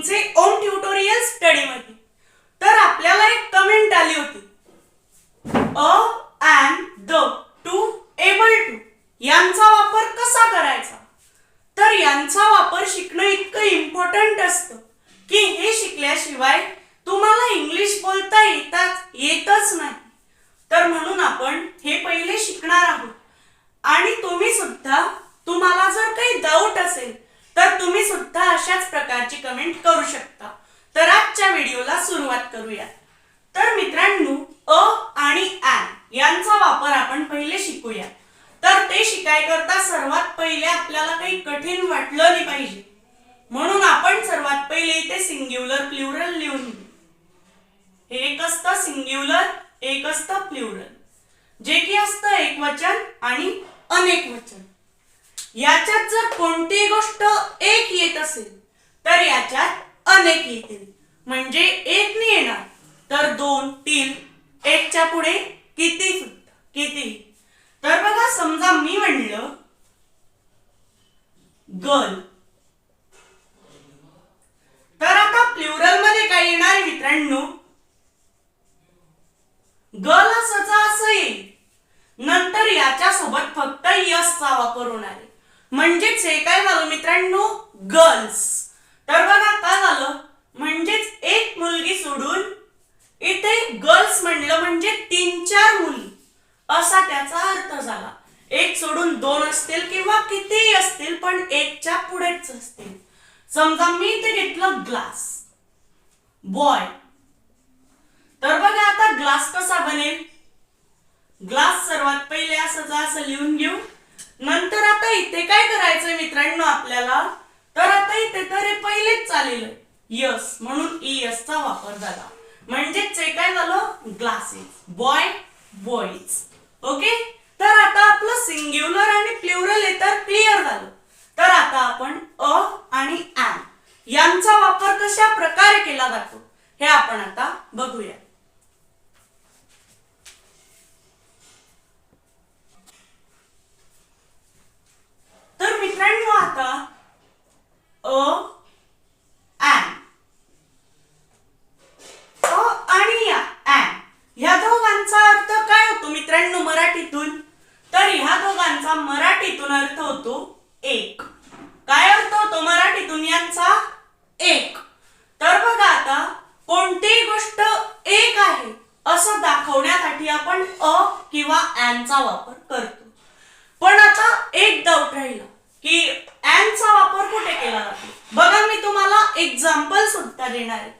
तुमचे ओम tutorial study मध्ये. तर आपल्याला एक कमेंट आली होती. A and the to able to यांचा वापर कसा करायचा? तर यांचा वापर शिकणं इतकं इम्पॉर्टंट असतं की हे शिकल्याशिवाय तुम्हाला इंग्लिश बोलता येतात येतच नाही. तर म्हणून आपण हे पहिले शिकणार आहोत. आणि तुम्ही सुद्धा तुम्हाला जर काही डाऊट असेल तर तुम्ही सुद्धा अशाच प्रकारची कमेंट करू शकता. तर आजच्या व्हिडिओला सुरुवात करूया तर मित्रांनो अ आणि ॲन यांचा वापर आपण पहिले शिकूया तर ते शिकाय करता सर्वात पहिले आपल्याला काही कठीण वाटलं नाही पाहिजे. म्हणून आपण सर्वात पहिले इथे सिंग्युलर प्लुरल लिहून घेऊ. एक असतं सिंग्युलर एक असतं प्लुरल जे की असतं एक वचन आणि अनेक वचन. याच्यात जर कोणतीही गोष्ट एक येत असेल तर याच्यात अनेक येतील. म्हणजे एक नाही येणार तर दोन तीन एकच्या पुढे किती किती? तर बघा समजा मी म्हणलं गर्ल तर आता प्लुरलमध्ये काय येणार मित्रांनो? गर्ल असं असं येईल. नंतर याच्या सोबत फक्त यसचा वापर होणार आहे. म्हणजेच हे काय झालं मित्रांनो? गर्ल्स तर बघा काय झालं? म्हणजेच एक मुलगी सोडून इथे गर्ल्स म्हणलं म्हणजे तीन चार मुली. असा त्याचा अर्थ झाला. एक सोडून दोन असतील किंवा कितीही असतील पण एकच्या पुढेच असतील. समजा मी इथे घेतलं ग्लास बॉय तर बघा आता ग्लास कसा बनेल? ग्लास सर्वात पहिले असं जा असं लिहून घेऊ. नंतर आता इथे काय करायचंय मित्रांनो आपल्याला? तर आता इथे तर हे पहिलेच चालेल यस म्हणून ईएस चा वापर झाला. म्हणजेच हे काय झालं? ग्लासेस बॉय बॉईज ओके तर आता आपलं सिंग्युलर आणि प्लुरल हे तर क्लिअर झालं. तर आता आपण अ आणि ॲम यांचा वापर कशा प्रकारे केला जातो? हे आपण आता बघूया तर मित्रांनो आता अ ॲन अ आणि या ॲन ह्या दोघांचा अर्थ काय होतो मित्रांनो मराठीतून तर ह्या दोघांचा मराठीतून अर्थ होतो एक काय अर्थ होतो मराठीतून यांचा एक तर बघा आता कोणतीही गोष्ट एक आहे असं दाखवण्यासाठी आपण अ किंवा ॲनचा वापर करतो पण आता एक डाऊट राहिला की चा वापर कुठे केला जातो बघा मी तुम्हाला एक्झाम्पल सुद्धा देणार आहे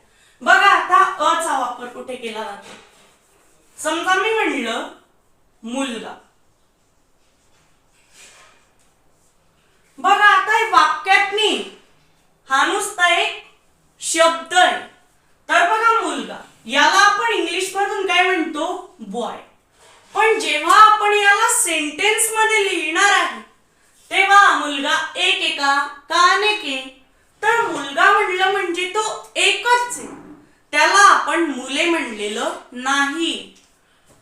बघा आता अ चा वापर कुठे केला जातो समजा मी म्हणलं मुलगा. बघा आता हे वाक्यात हा नुसता एक शब्द आहे. तर बघा मुलगा. याला आपण इंग्लिश मधून काय म्हणतो? बॉय पण जेव्हा आपण याला सेंटेन्समध्ये लिहिणार आहे तेव्हा मुलगा एक एका का का. अनेक तर मुलगा म्हणलं म्हणजे तो एकच आहे. त्याला आपण मुले म्हणलेलं नाही.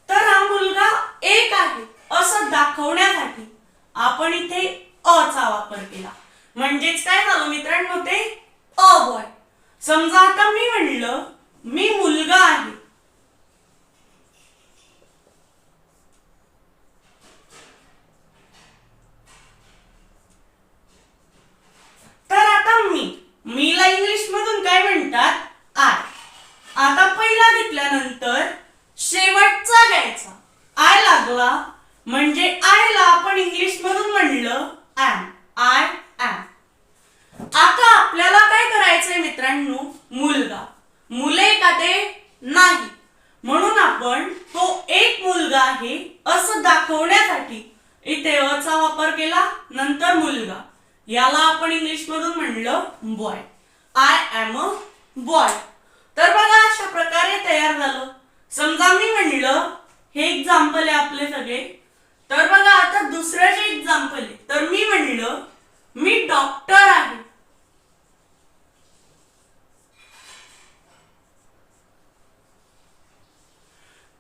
तर हा मुलगा एक आहे असं दाखवण्यासाठी आपण इथे अ चा वापर केला. म्हणजेच काय झालं मित्रांनो ते अ बॉय समजा आता मी म्हणलं मी मुलगा आहे तर आता मी मीला इंग्लिश मधून काय म्हणतात आय आता पहिला घेतल्यानंतर शेवटचा घ्यायचा आय लागला म्हणजे आयला आपण इंग्लिश मधून म्हणलं ॲम आय ॲम आता आपल्याला काय करायचंय मित्रांनो मुलगा मुले का ते नाही म्हणून आपण तो एक मुलगा आहे असं दाखवण्यासाठी इथे अ चा वापर केला नंतर मुलगा याला आपण इंग्लिश मधून म्हणलं boy I am a boy तर बघा अशा प्रकारे तयार झालं समजा मी म्हणलं हे एक्झाम्पल आहे आपले सगळे तर बघा आता दुसरं जे एक्झाम्पल आहे तर मी म्हणलं मी डॉक्टर आहे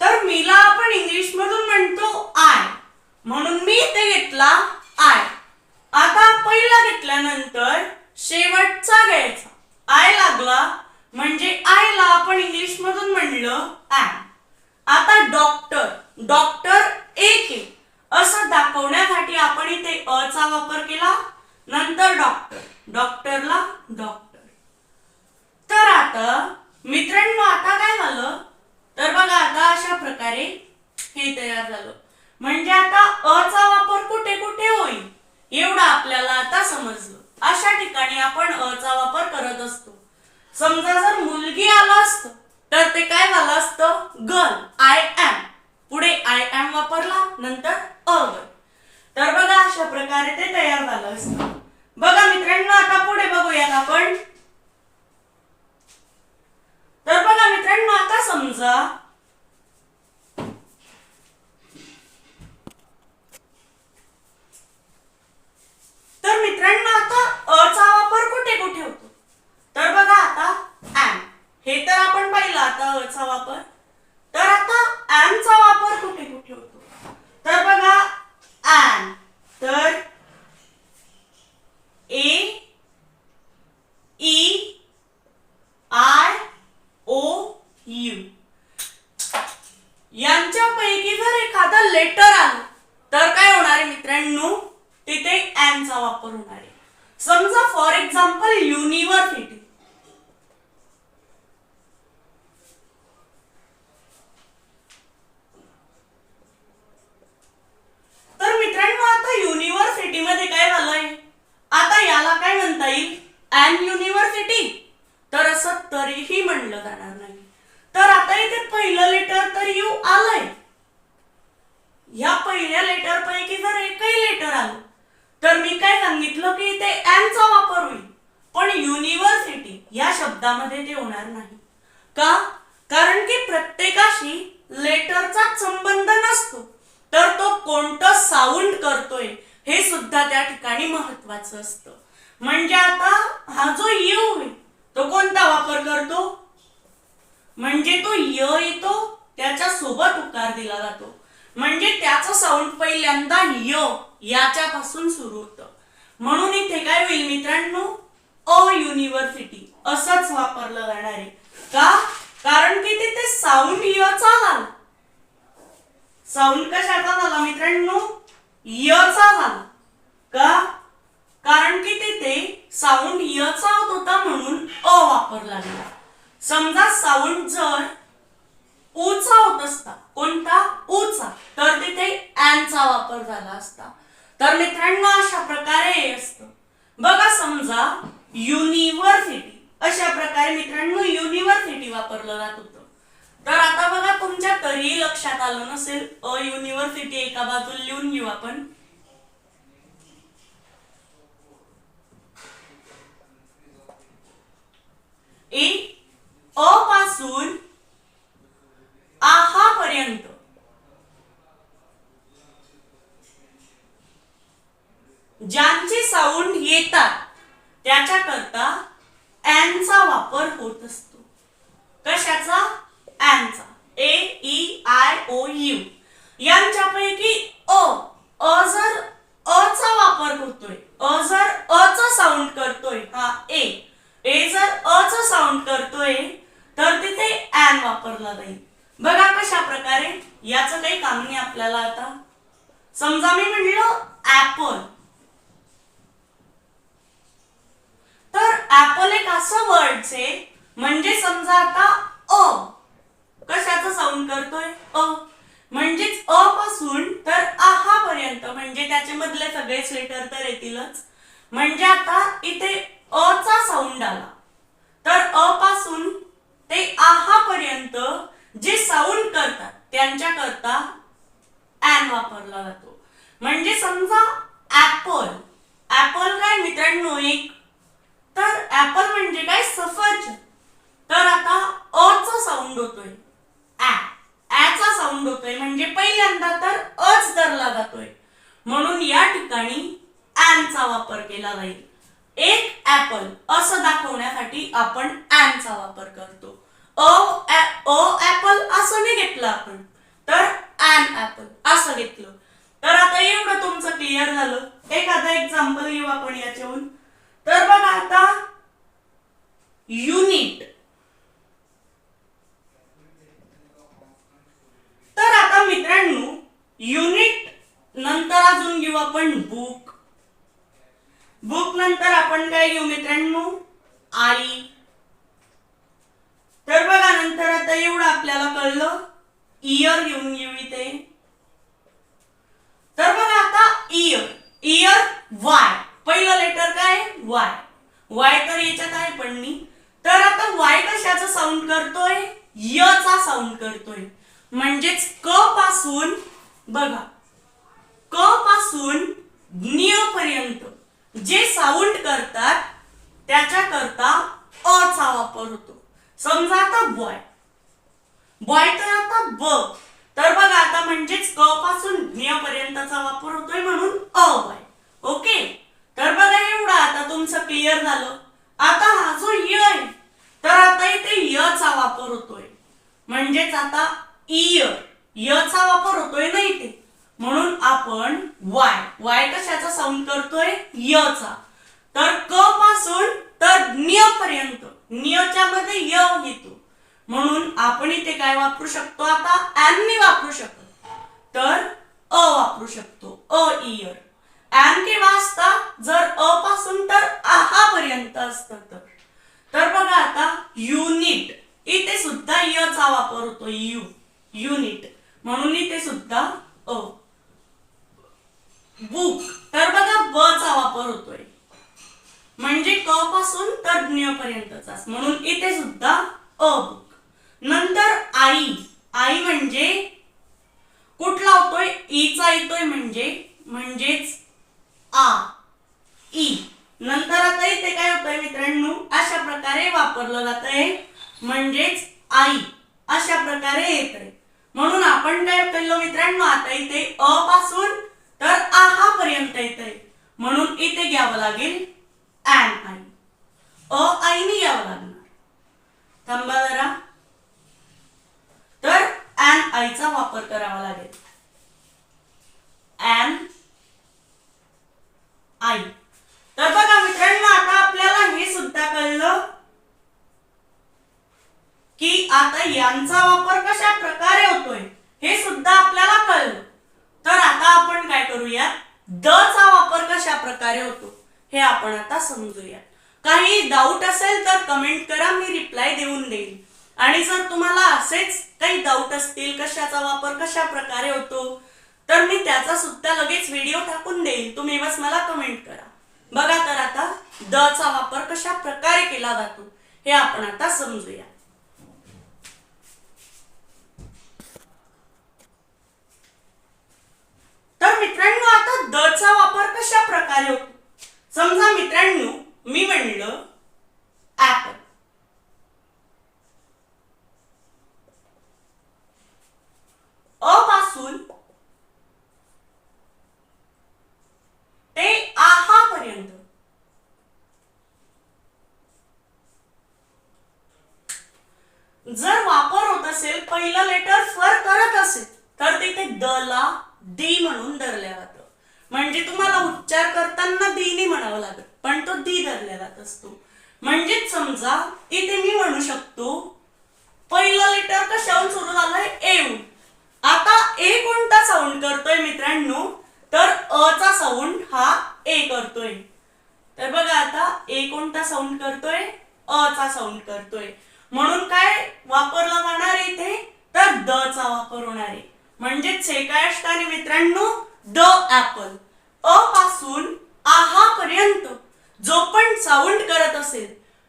तर मीला आपण इंग्लिश मधून म्हणतो आय म्हणून मी इथे घेतला आय आता पहिला घेतल्यानंतर शेवटचा घ्यायचा आय लागला म्हणजे आयला आपण इंग्लिश मधून म्हणलं ॲम आता डॉक्टर डॉक्टर एक आहे असं दाखवण्यासाठी आपण इथे अ चा वापर केला नंतर डॉक्टर डॉक्टरला डॉक्टर तर आता मित्रांनो आता काय झालं तर बघा आता अशा प्रकारे हे तयार झालं म्हणजे आता अ चा वापर कुठे कुठे होईल एवढं आपल्याला आता समजलं. अशा ठिकाणी आपण अ चा वापर करत असतो. समजा जर मुलगी आलं असतं तर ते काय झालं असतं? गर्ल आय एम पुढे आय एम वापरला नंतर अ तर बघा अशा प्रकारे ते तयार झालं असतं. बघा मित्रांनो आता पुढे बघूयात आपण. तर बघा मित्रांनो आता समजा तर मित्रांनो आता अ चा वापर कुठे कुठे होतो? तर बघा आता एम हे तर आपण पाहिलं आता अ चा वापर. तर आता एम चा वापर कुठे कुठे होतो? तर बघा एम तर A E I O U यांच्यापैकी जर एखादं लेटर आलं तर काय होणार आहे मित्रांनो तिथे एन चा वापर होणार आहे समजा फॉर एक्झाम्पल युनिव्हर्सिटी तर मित्रांनो आता युनिव्हर्सिटी मध्ये काय झालंय आता याला काय म्हणता येईल अन युनिव्हर्सिटी तर असं तरीही म्हणलं जाणार नाही तर आता इथे पहिलं लेटर तर यू आलंय ह्या पहिल्या लेटर पैकी जर एकही लेटर आलं तर मी काय सांगितलं की इथे एन चा वापर होईल पण युनिव्हर्सिटी या शब्दामध्ये ते होणार नाही. का? कारण की प्रत्येकाशी लेटरचा संबंध नसतो. तर तो कोणतं साऊंड करतोय हे सुद्धा त्या ठिकाणी महत्वाचं असतं. म्हणजे आता हा जो यू आहे तो कोणता वापर करतो? म्हणजे तो य येतो त्याच्या सोबत उकार दिला जातो. म्हणजे त्याचं साऊंड पहिल्यांदा य याच्यापासून सुरू होतं. म्हणून इथे काय होईल मित्रांनो? अ युनिव्हर्सिटी असंच वापरलं जाणार आहे. का? कारण की तिथे साऊंड यचा झाला साऊंड कशाचा झाला मित्रांनो? यचा झाला का? कारण की तिथे साऊंड यचा होत होता म्हणून अ वापरला गेला. समजा साऊंड जर ऊचा होत असता कोणता? ऊचा. तर तिथे चा वापर झाला असता. तर मित्रांनो अशा प्रकारे हे असतं. बघा समजा युनिव्हर्सिटी अशा प्रकारे मित्रांनो युनिव्हर्सिटी वापरलं जात होतं. तर आता बघा तुमच्या तरीही लक्षात आलं नसेल अ युनिव्हर्सिटी एका बाजूला लिहून घेऊ आपण. ए अ पासून आहा पर्यंत. ज्यांचे साऊंड येतात त्याच्याकरता चा वापर होत असतो. कशाचा? चा. A E I O U यांच्या अ अ जर अ चा वापर होतोय अ जर अ चा साऊंड करतोय हा ए ए जर अ चा साऊंड करतोय तर तिथे ॲन वापरला जाईल बघा कशा प्रकारे याचं काही काम नाही आपल्याला आता समजा मी म्हणलं ऍपल तर ऍपल एक असं वर्ड आहे म्हणजे समजा आता अ कशाचं साऊंड करतोय अ म्हणजेच अ पासून तर आहा पर्यंत म्हणजे त्याचे मधले सगळेच लेटर तर येतीलच म्हणजे आता इथे अ चा साऊंड आला तर अ पासून ते आहा पर्यंत जे साऊंड करतात त्यांच्याकरता ॲन वापरला जातो. म्हणजे समजा ऍपल ऍपल काय मित्रांनो एक? तर ऍपल म्हणजे काय? सफरचंद. तर आता अ साऊंड होतोय. ऍ चा साऊंड होतोय. म्हणजे पहिल्यांदा तर अच धरला जातोय. म्हणून या ठिकाणी चा वापर केला जाईल. एक ऍपल असं दाखवण्यासाठी आपण चा वापर करतो. अ अ असं नाही घेतलं आपण. तर ॲन ऍपल असं घेतलं. तर आता एवढं तुमचं क्लिअर झालं. एखादा एक्झाम्पल घेऊ आपण याच्याहून तर बघा आता युनिट तर आता मित्रांनो युनिट नंतर अजून घेऊ आपण बुक बुक नंतर आपण काय घेऊ मित्रांनो? आई. तर बघा नंतर आता एवढं आपल्याला कळलं. इयर घेऊन घेऊ इथे. तर बघा आता इयर इयर वाय पहिलं लेटर काय? वाय वाय तर याच्यात आहे पण मी. तर आता वाय कशाचा साऊंड करतोय? यचा साऊंड करतोय. म्हणजेच क पासून बघा क पासून ज्ञ पर्यंत जे साऊंड करतात त्याच्याकरता अ चा वापर होतो. समजा आता बॉय बॉय तर आता ब तर बघा आता म्हणजेच क पासून ज्ञ पर्यंतचा वापर होतोय म्हणून अ बॉय ओके? तर बघा एवढं आता तुमचं क्लिअर झालं. आता हा जो य आहे तर आता इथे य चा वापर होतोय. म्हणजेच आता इयर य. चा वापर होतोय ना इथे. म्हणून आपण वाय वाय कशाचा साऊंड करतोय? य चा. तर क पासून तर निय पर्यंत नियच्या मध्ये य येतो म्हणून आपण इथे काय वापरू शकतो आता? एम मी वापरू शकतो. तर अ वापरू शकतो. अ इयर एम केव्हा असता जर अ पासून तर आहा पर्यंत असत तर. तर बघा आता युनिट इथे सुद्धा य चा वापर होतो यू युनिट म्हणून इथे सुद्धा अ. बुक तर बघा ब चा वापर होतोय. म्हणजे पासून तर ज्ञपर्यंतचाच म्हणून इथे सुद्धा अ बुक नंतर आई. आई म्हणजे कुठला होतोय? ईचा येतोय म्हणजे म्हणजेच आ. ई. नंतर आता इथे काय होतंय मित्रांनो? अशा प्रकारे वापरलं जात आहे म्हणजेच आई. अशा प्रकारे येत आहे म्हणून आपण काय केलं मित्रांनो? आता इथे अ पासून तर आहा पर्यंत येत आहे म्हणून इथे घ्यावं लागेल अँड आई अ आईने यावं लागणार थांबा जरा. तर ॲन आईचा वापर करावा लागेल. An I. तर बघा मित्रांनो आता आपल्याला हे सुद्धा कळलं की आता यांचा वापर कशा प्रकारे होतोय हे सुद्धा आपल्याला कळलं. तर आता आपण काय करूया द चा वापर कशा प्रकारे होतो हे आपण आता समजूया काही डाऊट असेल तर कमेंट करा मी रिप्लाय देऊन देईन. आणि जर तुम्हाला असेच काही डाऊट असतील कशाचा वापर कशा प्रकारे होतो तर मी त्याचा सुद्धा लगेच व्हिडिओ टाकून देईन. तुम्ही बस मला कमेंट करा. बघा तर आता द चा वापर कशा प्रकारे केला जातो हे आपण आता समजूया. तर मित्रांनो आता द चा वापर कशा प्रकारे होतो? समजा मित्रांनो मी म्हणलं ऍपल अ पासून ते आहा पर्यंत जर वापर होत असेल पहिलं लेटर फर करत असेल तर तिथे द ला दी म्हणून धरल्या जातं म्हणजे तुम्हाला उच्चार करताना दी ने म्हणावं लागत पण तो दी धरल्या जात असतो म्हणजेच समजा इथे मी म्हणू शकतो पहिलं लेटर कशाहून सुरू झालंय एवून आता ए कोणता साऊंड करतोय मित्रांनो तर अ चा साऊंड हा ए करतोय तर बघा आता ए कोणता साऊंड करतोय अ चा साऊंड करतोय म्हणून काय वापरला जाणार आहे इथे तर द चा वापर होणार आहे म्हणजेच आणि मित्रांनो. द ऍपल अ पासून आहा पर्यंत जो पण साऊंड करत असेल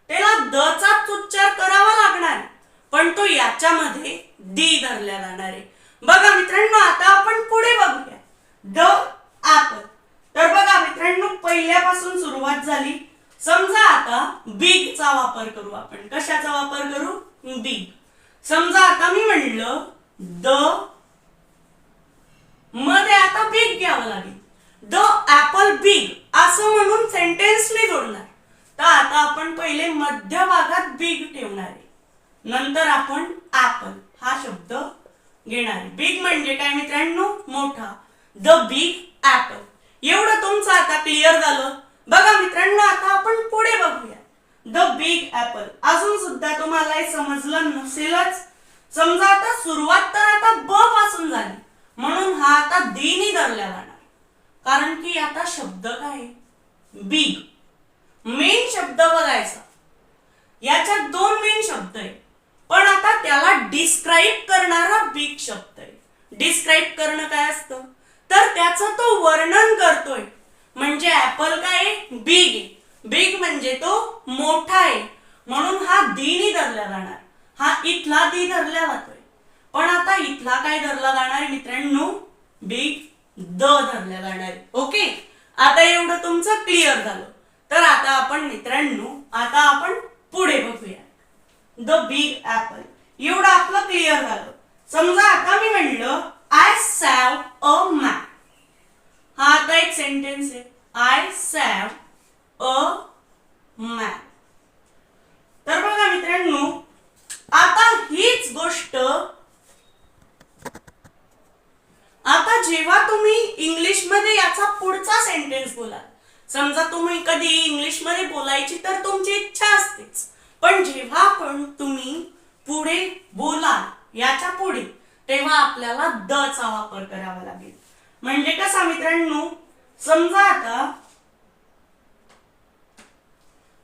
त्याला द चाच उच्चार करावा लागणार आहे. पण तो याच्यामध्ये दी धरल्या जाणार आहे बघा मित्रांनो आता आपण पुढे बघूया द ऍपल तर बघा मित्रांनो पहिल्यापासून सुरुवात झाली समजा आता बिग चा वापर करू आपण कशाचा वापर करू बिग समजा आता मी म्हणलं द मध्ये आता बिग घ्यावं लागेल द ऍपल बिग असं म्हणून सेंटेन्सने जोडणार तर आता आपण पहिले मध्य भागात बिग ठेवणार आहे नंतर आपण ऍपल हा शब्द घेणार. बिग म्हणजे काय मित्रांनो? मोठा. द बिग ऍपल एवढं तुमचं आता क्लिअर झालं. बघा मित्रांनो आता आपण पुढे बघूया. द बिग ऍपल अजून सुद्धा तुम्हाला हे समजलं नसेलच. समजा आता सुरुवात तर आता ब पासून झाली. म्हणून हा आता दी धरला जाणार. कारण की आता शब्द काय? बिग मेन शब्द बघायचा. याच्यात दोन मेन शब्द आहे पण आता त्याला डिस्क्राईब करणारा बिग शब्द आहे. डिस्क्राईब करणं काय असतं? तर त्याचं तो वर्णन करतोय. म्हणजे ऍपल काय बिग आहे. बिग म्हणजे तो मोठा आहे. म्हणून हा दिनी धरला जाणार. हा इथला दी धरला जातोय. पण आता इथला काय धरला जाणार मित्रांनो? बिग द धरल्या जाणार. ओके आता एवढं तुमचं क्लिअर झालं. तर आता आपण मित्रांनो आता आपण पुढे बघूया. द बिग ऍपल एवढं आपलं क्लिअर झालं. समजा आता मी म्हणलं आय सॅव अ मॅप हा आता एक सेंटेन्स आहे. आय सॅव अ मॅप तर बघा मित्रांनो आता हीच गोष्ट आता जेव्हा तुम्ही इंग्लिशमध्ये याचा पुढचा सेंटेन्स बोलाल समजा तुम्ही कधी इंग्लिशमध्ये बोलायची तर तुमची इच्छा असतेच. पण जेव्हा पण तुम्ही पुढे बोलाल याच्यापुढे तेव्हा आपल्याला द चा वापर करावा लागेल. म्हणजे कसा मित्रांनो समजा आता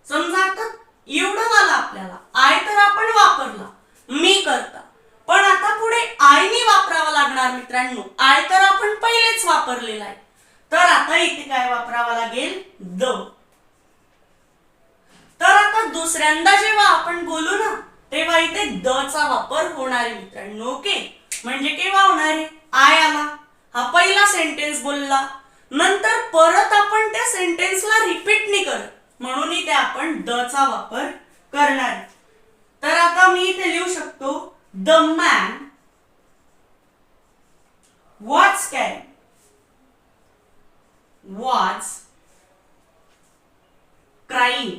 समजा आता एवढं झालं आपल्याला. आय तर आपण वापरला मी करता. पण आता पुढे आयनी वापरावा लागणार मित्रांनो. आय तर आपण पहिलेच वापरलेला आहे. तर आता इथे काय वापरावा लागेल? द. तर आता दुसऱ्यांदा जेव्हा आपण बोलू ना तेव्हा इथे द चा वापर होणार आहे मित्रांनो ओके? म्हणजे केव्हा होणार? आहे आय आला. हा पहिला सेंटेन्स बोलला. नंतर परत आपण त्या सेंटेन्सला रिपीट नाही करत. म्हणून इथे आपण द चा वापर करणार तर आता मी इथे लिहू शकतो the man watch can watch crying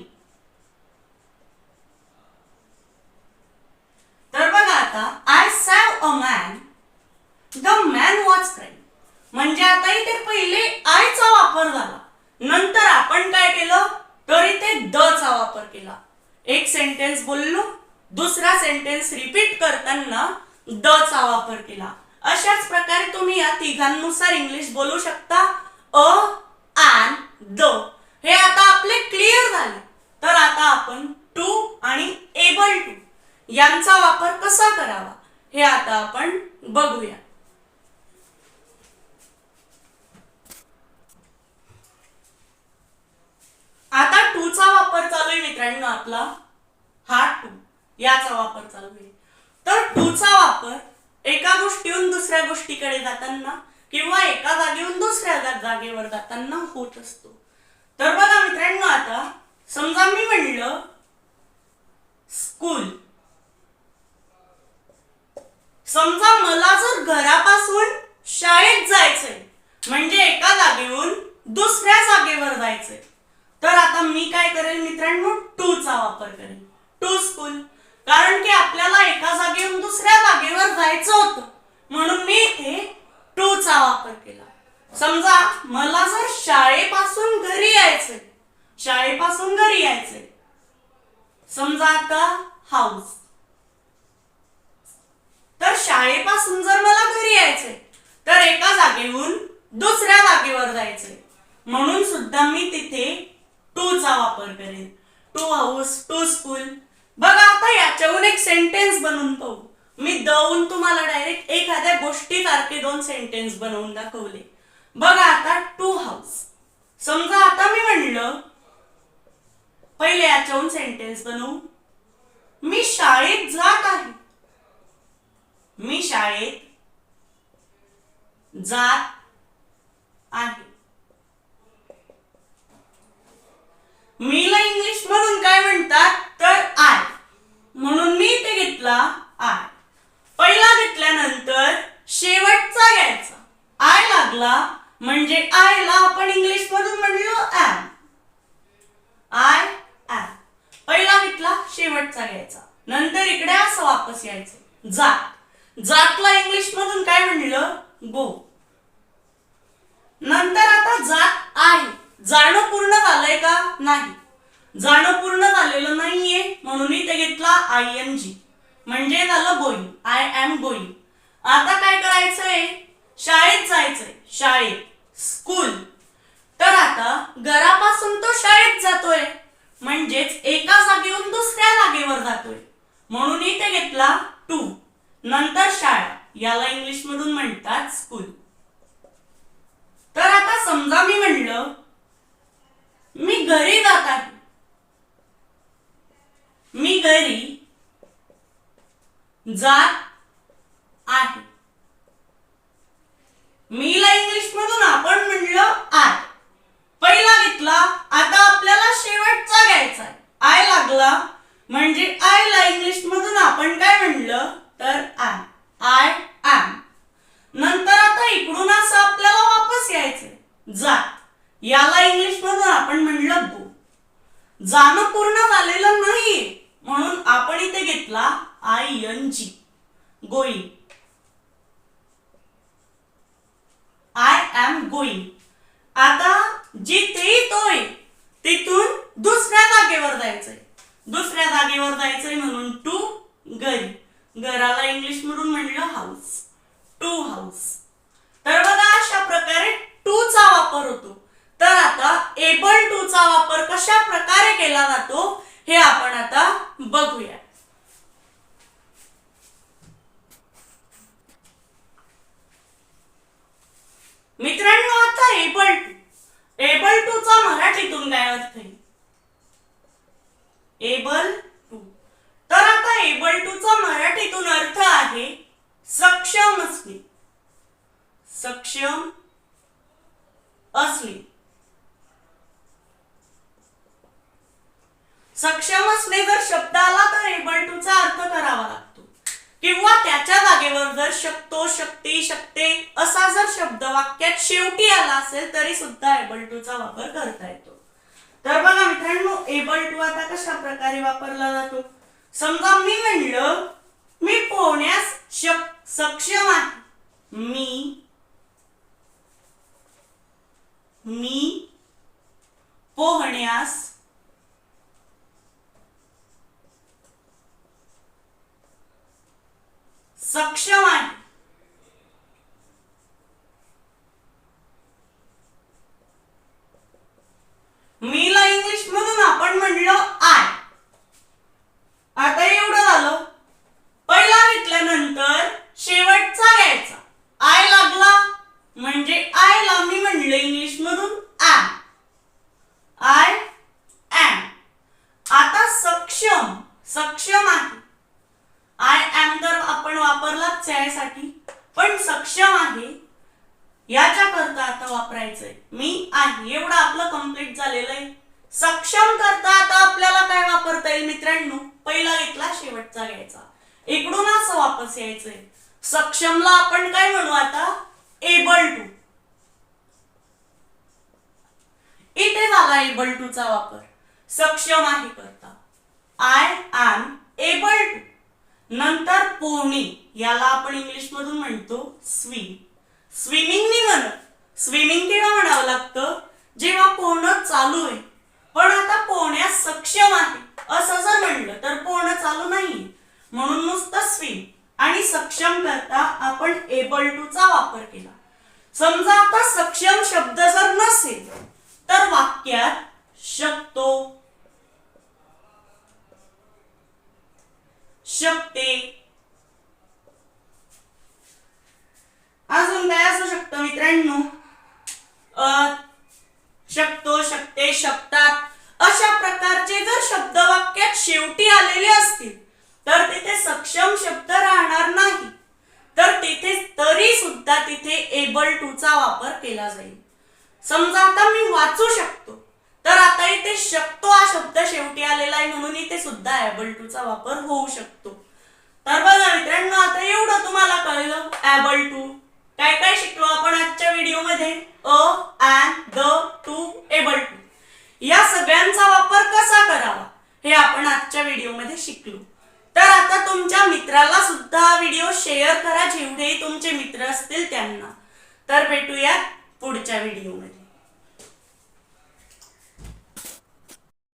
तर बघा आता I saw a man the man watch crying म्हणजे आता इथे पहिले आयचा वापर झाला नंतर आपण काय केलं तर इथे द चा वापर केला एक सेंटेन्स बोललो दुसरा सेंटेन्स रिपीट करताना द चा वापर केला अशाच प्रकारे तुम्ही या तिघांनुसार इंग्लिश बोलू शकता अ अँड द हे आता आपले क्लिअर झाले तर आता आपण टू आणि एबल टू यांचा वापर कसा करावा हे आता आपण बघूया आता टू चा वापर चालू आहे मित्रांनो आपला हा टू याचा वापर चालू आहे. तर टू चा वापर एका गोष्टीहून दुसऱ्या गोष्टीकडे जाताना किंवा एका जागेहून दुसऱ्या जागेवर जाताना होत असतो. तर बघा मित्रांनो आता समजा मी म्हणलं स्कूल समजा मला जर घरापासून शाळेत जायचंय म्हणजे एका जागेहून दुसऱ्या जागेवर जायचंय तर आता मी काय करेल मित्रांनो? टू चा वापर करेल. To school. कारण की आपल्याला एका जागेहून दुसऱ्या जागेवर जायचं होतं. म्हणून मी इथे टू चा वापर केला. समजा मला जर शाळेपासून घरी यायचंय शाळेपासून घरी यायचंय. समजा आता हाऊस तर शाळेपासून जर मला घरी यायचंय तर एका जागेहून दुसऱ्या जागेवर जायचंय. म्हणून सुद्धा मी तिथे टू चा वापर करेन टू हाऊस टू स्कूल बघा आता याच्याहून एक सेंटेन्स बनवून पाहू. मी दवून तुम्हाला डायरेक्ट एखाद्या गोष्टीसारखे दोन सेंटेन्स बनवून दाखवले. बघा आता टू हाऊस समजा आता मी म्हणलं पहिले याच्याहून सेंटेन्स बनवू. मी शाळेत जात आहे. मी शाळेत जात आहे. मीला इंग्लिश मधून काय म्हणतात? म्हणून इथे घेतला टू. नंतर शाळा. याला इंग्लिश मधून म्हणतात स्कूल तर आता समजा मी म्हणलं मी घरी जात आहे. मी घरी जात आहे. मीला इंग्लिश मधून आपण म्हणलं आय. पहिला घेतला आता आपल्याला शेवटचा घ्यायचा आय लागला म्हणजे आय ला इंग्लिश मधून आपण काय म्हणलं? तर आय आय ॲम नंतर आता इकडून असं आपल्याला वापस यायचंय. जात. याला इंग्लिश मधून आपण म्हणलं गो. जाणं पूर्ण झालेलं नाही. म्हणून आपण इथे घेतला आय एन जी गोई आय एम गोई आता जिथे तोय तिथून दुसऱ्या जागेवर जायचंय. दुसऱ्या जागेवर जायचंय म्हणून टू घरी घराला इंग्लिश मधून म्हणलं हाऊस टू हाऊस तर बघा अशा प्रकारे टू चा वापर होतो. तर आता एबल टू चा वापर कशा प्रकारे केला जातो हे आपण आता बघूया. मित्रांनो आता एबल टू एबल टू चा मराठीतून काय अर्थ आहे? Able to. तर आता एबल टू चा मराठीतून अर्थ आहे सक्षम असणे. सक्षम असणे. सक्षम असणे जर शब्द आला तर एबल टू चा अर्थ करावा लागतो. किंवा त्याच्या जागेवर जर शकतो शक्ती शकते असा जर शब्द वाक्यात शेवटी आला असेल तरी सुद्धा एबल टू चा वापर करता येतो. तर बघा मित्रांनो एबल टू आता कशा प्रकारे वापरला जातो? समजा मी म्हणलं मी पोहण्यास शक- सक्षम आहे. मी मी पोहण्यास सक्षम आहे मीला इंग्लिश मधून आपण म्हणलं आय आता एवढं झालं पहिला घेतल्यानंतर शेवटचा घ्यायचा आय लागला म्हणजे आय ला मी म्हणलं इंग्लिश मधून ऍम आय एम आता सक्षम सक्षम आहे आय एम तर आपण वापरलाच यासाठी पण सक्षम आहे याच्याकरता आता वापरायचंय मी आहे एवढं आपलं कंप्लीट झालेलं आहे सक्षम करता आता आपल्याला काय वापरता येईल मित्रांनो पहिला घेतला शेवटचा घ्यायचा इकडून असं वापस यायचंय सक्षमला आपण काय म्हणू आता एबल टू करता एबल टू चा वापर. सक्षम आहे करता. I am able to. नंतर पोहणे याला आपण इंग्लिश मधून म्हणतो स्विम. स्विमिंगनी म्हण म्हणत स्विमिंग केव्हा म्हणावं लागतं जेव्हा पोहणं चालू आहे. पण आता पोहण्यास सक्षम आहे. असं जर म्हणलं तर पोहणं चालू नाही म्हणून नुसतं स्विम. आणि सक्षम करता आपण एबल टू चा वापर केला. समजा आता सक्षम शब्द जर नसेल तर वाक्यात शकतो शकते अजून काय असू शकतं मित्रांनो? शकतो शकते शकतात अशा प्रकारचे जर शब्द वाक्यात शेवटी आलेले असतील तर तिथे सक्षम शब्द राहणार नाही. तर तिथे तरी सुद्धा तिथे एबल टू चा वापर केला जाईल. समजा आता मी वाचू शकतो. तर आता इथे शकतो हा शब्द शेवटी आलेला आहे म्हणून इथे सुद्धा एबल टू चा वापर होऊ शकतो. तर बघा मित्रांनो आता एवढं तुम्हाला कळलं ऍबल टू. काय काय शिकलो आपण आजच्या व्हिडिओमध्ये? A and the to able to. या सगळ्यांचा वापर कसा करावा? हे आपण आजच्या व्हिडिओमध्ये शिकलो. तर आता तुमच्या मित्राला सुद्धा हा व्हिडिओ शेअर करा जेवढेही तुमचे मित्र असतील त्यांना. तर भेटूयात पुढच्या व्हिडिओमध्ये.